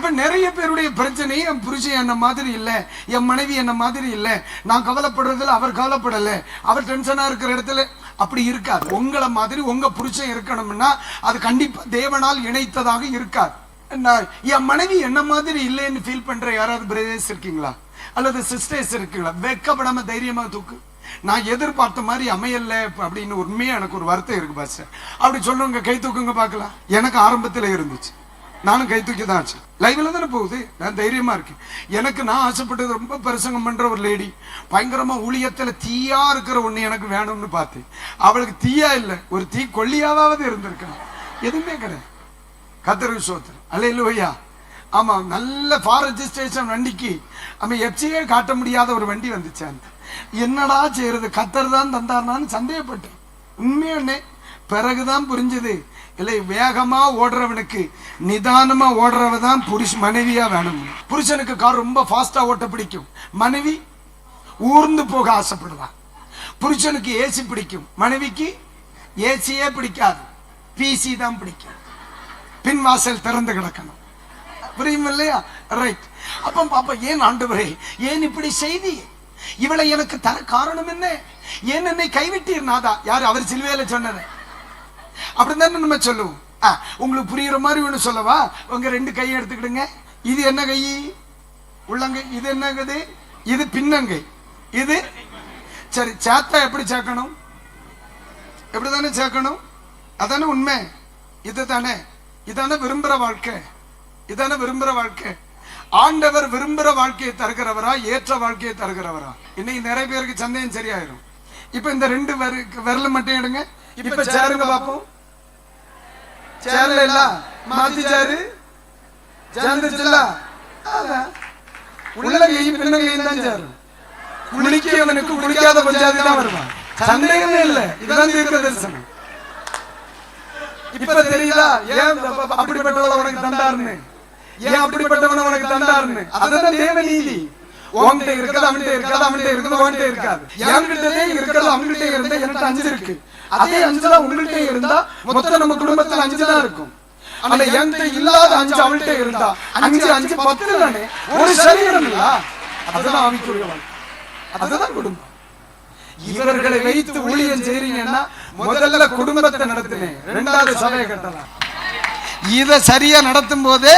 இப்ப நிறைய பேருடைய பிரச்சனை என் புருஷன் என்ன மாதிரி இல்ல என் மனைவி என்ன மாதிரி இல்ல. நான் கவலைப்படுறதுல அவர் கவலைப்படலை. அவர் டென்ஷனா இருக்கிற இடத்துல அப்படி இருக்காது உங்களை மாதிரி உங்க புருஷன் இருக்கணும்னா அது கண்டிப்பா தேவனால் இணைத்ததாக இருக்காது என் மனைவி என்ன மாதிரி இல்லைன்னு ஃபீல் பண்ற யாராவது பிரதர்ஸ் இருக்கீங்களா? அல்லது சிஸ்டர்ஸ் இருக்கீங்களா? வெக்கப்படாம தைரியமா தூக்கு. நான் எதிர்பார்த்த மாதிரி அமையல அப்படின்னு உண்மையா எனக்கு ஒரு வருத்தம் இருக்கு பாஸ் அப்படி சொல்லுங்க கை தூக்குங்க பார்க்கலாம். எனக்கு ஆரம்பத்துல இருந்துச்சு. நானும் கை தூக்கி தான் ஆச்சு. லைவ்ல தானே போகுது? நான் தைரியமா இருக்கேன். எனக்கு நான் ஆசைப்பட்டது ரொம்ப பிரசங்கம் பண்ற ஒரு லேடி பயங்கரமா ஊழியத்துல தீயா இருக்கிற ஒண்ணு எனக்கு வேணும்னு பார்த்தேன். அவளுக்கு தீயா இல்ல. ஒரு தீ கொல்லியாவது இருந்திருக்கேன் எதுவுமே கிடையாது. கத்தருக்கு அல்ல இல்லையா ஆமா நல்ல ஃபார் ரெஜிஸ்ட்ரேஷன் வண்டிக்கு. நம்ம எப்சியே காட்ட முடியாத ஒரு வண்டி வந்துச்சு அந்த. என்னடா செய்யறது கத்தர் தான் தந்தார்னான்னு சந்தேகப்பட்டேன். உண்மையானே பிறகுதான் புரிஞ்சது. இல்லை வேகமா ஓடுறவனுக்கு நிதானமா ஓடுறவ தான் புருஷ மனைவியா வேணும். புருஷனுக்கு கார் ரொம்ப ஃபாஸ்டா ஓட்ட பிடிக்கும். மனைவி ஊர்ந்து போக ஆசைப்படுவான் புருஷனுக்கு ஏசி பிடிக்கும். மனைவிக்கு ஏசியே பிடிக்காது. பிசி தான் பிடிக்கும். பின் வாசல் திறந்து கிடக்கணும். புரியும் இல்லையா? ரைட் அப்ப பாப்பா ஏன் ஆண்டவரே ஏன் இப்படி செய்தி? இவளை எனக்கு தர காரணம் என்ன? ஏன் என்னை கைவிட்டீர் நாதா? யார்? அவர் சிலுவையில சொன்னது. அப்படிதானே நம்ம சொல்லுவோம். ஆ, உங்களுக்கு புரியுற மாதிரி ஒண்ணு சொல்லவா? உங்க ரெண்டு கையை எடுத்துக்கிடுங்க. இது என்ன கை? உள்ளங்கை. இது என்னங்குது? இது பின்னங்கை. இது? சரி சேத்தா எப்படி சேர்க்கணும் எப்படிதானே சேர்க்கணும் அதானே உண்மை. இதுதானே. இதானே விரும்புற வாழ்க்கை. இதானே விரும்புற வாழ்க்கை. ஆண்டவர் விரும்புற வாழ்க்கையை தருகிறவரா ஏற்ற வாழ்க்கையை தருகிறவரா? இன்னைக்கு நிறைய பேருக்கு சந்தேகம் சரியாயிரும். இப்ப இந்த ரெண்டு விர- விரல மட்டும் எடுங்க. இப்ப சேருங்க பாப்போம். சேரல இல்ல மாத்தி சேரு. சேர்ந்துச்சுல்ல அதான். உள்ளங்கையும் பின்னங்கையும் தான் சேரும். குளிக்கவனுக்கு குளிக்காத பஞ்சாதி தான் வருவான். சந்தேகமே இல்ல இதுதான் தீர்க்க தரிசனம். இப்ப தெரியுதா ஏன் அப்ப- அப்படிப்பட்டவள உனக்கு தந்தாருன்னு ஏன் அப்படிப்பட்டவன உனக்கு தந்தாருன்னு அதுதான் தேவ நீதி. உன்கிட்ட இருக்கிறது அவன்கிட்ட இருக்காது அவன்கிட்ட இருக்கிறது உன்கிட்ட இருக்காது. என்கிட்டதே இருக்கிறது அவன்கிட்ட இருந்தா என்கிட்ட அஞ்சு இருக்கு அதே அஞ்சு தான் உங்கள்கிட்ட இருந்தா மொத்தம் நம்ம குடும்பத்துல அஞ்சு தான் இருக்கும் ஆனா என்கிட்ட இல்லாத அஞ்சு அவள்கிட்ட இருந்தா அஞ்சு அஞ்சு பத்து தானே? ஒரு சரீரம் இல்ல. அதுதான் ஆவிக்குரிய வாழ்க்கை அதுதான் குடும்பம். இவர்களை வைத்து ஊழியம் செய்றீங்கன்னா முதல்ல குடும்பத்தை நடத்தினேன் ரெண்டாவது சபையை கட்டலாம். இத சரியா நடத்தும் போதே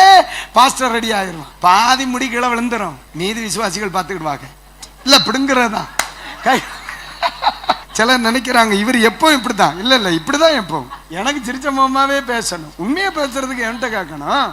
பாஸ்டர் ரெடி ஆயிரும். பாதி முடி கீழே விழுந்துரும். மீதி விசுவாசிகள் பார்த்துக்கிடுவாங்க. இல்ல பிடுங்கிறதா கை சிலர் நினைக்கிறாங்க இவர் எப்போ இப்படிதான் இல்ல இல்ல இப்படிதான் எப்போ எனக்கு சிரிச்ச மாமாவே பேசணும். உண்மையை பேசுறதுக்கு என்கிட்ட கேட்கணும்.